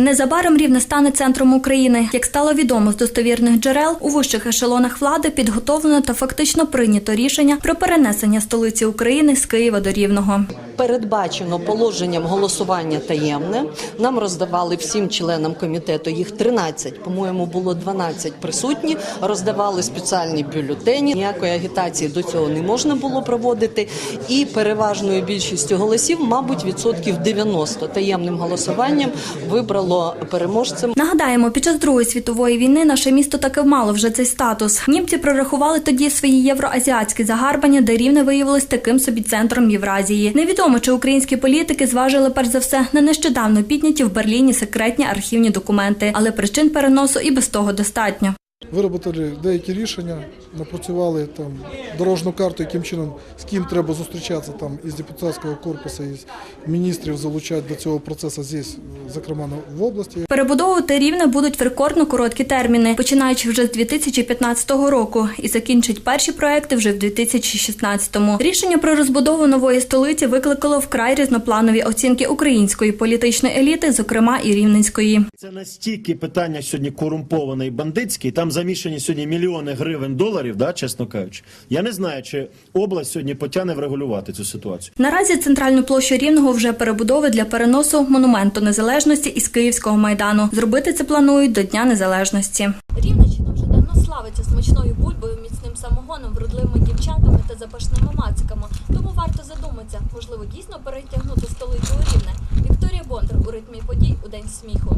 Незабаром рівне стане центром України. Як стало відомо з достовірних джерел, у вищих ешелонах влади підготовлено та фактично прийнято рішення про перенесення столиці України з Києва до Рівного. Передбачено положенням голосування таємне. Нам роздавали всім членам комітету, їх 13, по-моєму, було 12 присутні. Роздавали спеціальні бюлетені. Ніякої агітації до цього не можна було проводити. І переважною більшістю голосів, мабуть, відсотків 90 таємним голосуванням вибрало переможцем. Нагадаємо, під час Другої світової війни наше місто таки мало вже цей статус. Німці прорахували тоді свої євроазіатські загарбання, де рівне виявилось таким собі центром Євразії. Невідомо, чи українські політики зважили перш за все на нещодавно підняті в Берліні секретні архівні документи, але причин переносу і без того достатньо. Виробили деякі рішення, напрацювали там дорожну карту, яким чином з ким треба зустрічатися там із депутатського корпусу, із міністрів залучати до цього процесу здесь, зокрема в області. Перебудовувати рівне будуть в рекордно короткі терміни, починаючи вже з 2015 року, і закінчать перші проекти вже в 2016-му. Рішення про розбудову нової столиці викликало вкрай різнопланові оцінки української політичної еліти, зокрема і рівненської. Це настільки питання сьогодні корумповане і бандитське, і там замішані сьогодні мільйони гривень доларів, да, чесно кажучи. Я не знаю, чи область сьогодні потягне врегулювати цю ситуацію. Наразі центральну площу рівного вже перебудови для переносу монументу незалежності із Київського майдану. Зробити це планують до Дня Незалежності. Рівненщина вже давно славиться смачною бульбою, міцним самогоном, вродливими дівчатами та запашними мациками. Тому варто задуматися, можливо, дійсно перетягнути столицю у рівне. Вікторія Бондар у ритмі подій у день сміху.